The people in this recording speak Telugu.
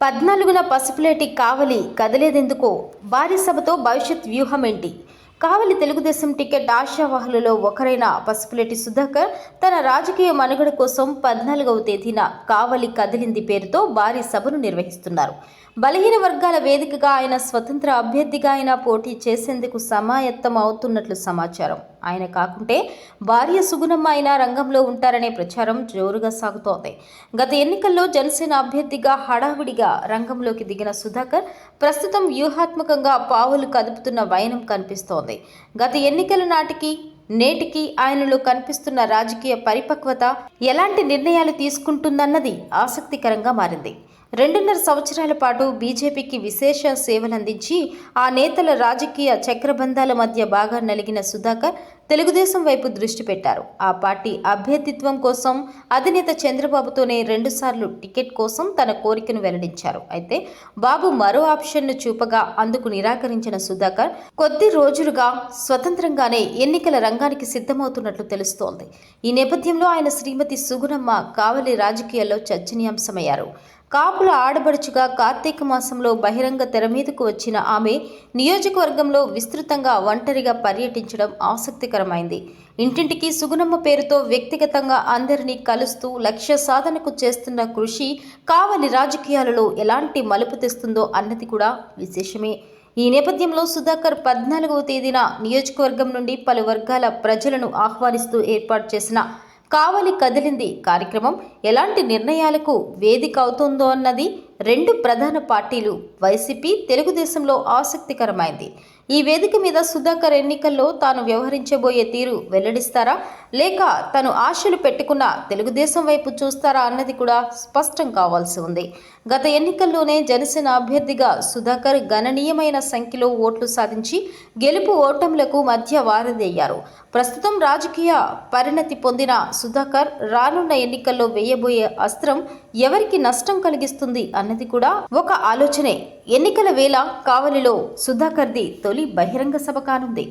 పద్నాలుగున పసుపులేటి కావలి కదిలేదెందుకో? భారీ సభతో భవిష్యత్ వ్యూహం ఏంటి కావలి తెలుగుదేశం టికెట్ ఆశావాహులలో ఒకరైన పసుపులేటి సుధాకర్ తన రాజకీయ మనుగడ కోసం పద్నాలుగవ తేదీన కావలి కదిలింది పేరుతో భారీ సభను నిర్వహిస్తున్నారు. బలహీన వర్గాల వేదికగా ఆయన స్వతంత్ర అభ్యర్థిగా ఆయన పోటీ చేసేందుకు సమాయత్తం అవుతున్నట్లు సమాచారం. ఆయన కాకుంటే భార్య సుగుణమ్మ అయినా రంగంలో ఉంటారనే ప్రచారం జోరుగా సాగుతోంది. గత ఎన్నికల్లో జనసేన అభ్యర్థిగా హడావిడిగా రంగంలోకి దిగిన సుధాకర్ ప్రస్తుతం వ్యూహాత్మకంగా పావులు కదుపుతున్న వైనం కనిపిస్తోంది. గత ఎన్నికల నాటికి నేటికి ఆయనలో కనిపిస్తున్న రాజకీయ పరిపక్వత ఎలాంటి నిర్ణయాలు తీసుకుంటుందన్నది ఆసక్తికరంగా మారింది. రెండున్నర సంవత్సరాల పాటు బీజేపీకి విశేష సేవలందించి ఆ నేతల రాజకీయ చక్రబంధాల మధ్య బాగా నలిగిన సుధాకర్ తెలుగుదేశం వైపు దృష్టి పెట్టారు. ఆ పార్టీ అభ్యర్థిత్వం కోసం అధినేత చంద్రబాబుతోనే రెండుసార్లు టికెట్ కోసం తన కోరికను వెల్లడించారు. అయితే బాబు మరో ఆప్షన్ను చూపగా అందుకు నిరాకరించిన సుధాకర్ కొద్ది రోజులుగా స్వతంత్రంగానే ఎన్నికల రంగానికి సిద్ధమవుతున్నట్లు తెలుస్తోంది. ఈ నేపథ్యంలో ఆయన శ్రీమతి సుగుణమ్మ కావలి రాజకీయాల్లో చర్చనీయాంశమయ్యారు. కాపుల ఆడబడుచుగా కార్తీక మాసంలో బహిరంగ తెర మీదకు వచ్చిన ఆమె నియోజకవర్గంలో విస్తృతంగా ఒంటరిగా పర్యటించడం ఆసక్తికరమైంది. ఇంటింటికి సుగుణమ్మ పేరుతో వ్యక్తిగతంగా అందరినీ కలుస్తూ లక్ష్య సాధనకు చేస్తున్న కృషి కావలి రాజకీయాలలో ఎలాంటి మలుపు తెస్తుందో అన్నది కూడా విశేషమే. ఈ నేపథ్యంలో సుధాకర్ పద్నాలుగవ తేదీన నియోజకవర్గం నుండి పలు వర్గాల ప్రజలను ఆహ్వానిస్తూ ఏర్పాటు చేసిన కావలి కదిలింది. కార్యక్రమం ఎలాంటి నిర్ణయాలకు వేదిక అవుతుందో అన్నది రెండు ప్రధాన పార్టీలు వైసీపీ తెలుగుదేశంలో ఆసక్తికరమైంది. ఈ వేదిక మీద సుధాకర్ ఎన్నికల్లో తాను వ్యవహరించబోయే తీరు వెల్లడిస్తారా? లేక తను ఆశలు పెట్టుకున్న తెలుగుదేశం వైపు చూస్తారా అన్నది కూడా స్పష్టం కావాల్సి ఉంది. గత ఎన్నికల్లోనే జనసేన అభ్యర్థిగా సుధాకర్ గణనీయమైన సంఖ్యలో ఓట్లు సాధించి గెలుపు ఓటములకు మధ్య వారధి అయ్యారు ప్రస్తుతం రాజకీయ పరిణతి పొందిన సుధాకర్ రానున్న ఎన్నికల్లో వేయబోయే అస్త్రం ఎవరికి నష్టం కలిగిస్తుంది అన్నది కూడా ఒక ఆలోచనే. ఎన్నికల వేళ కావలిలో సుధాకర్ది తొలి బహిరంగ సభ కానుంది.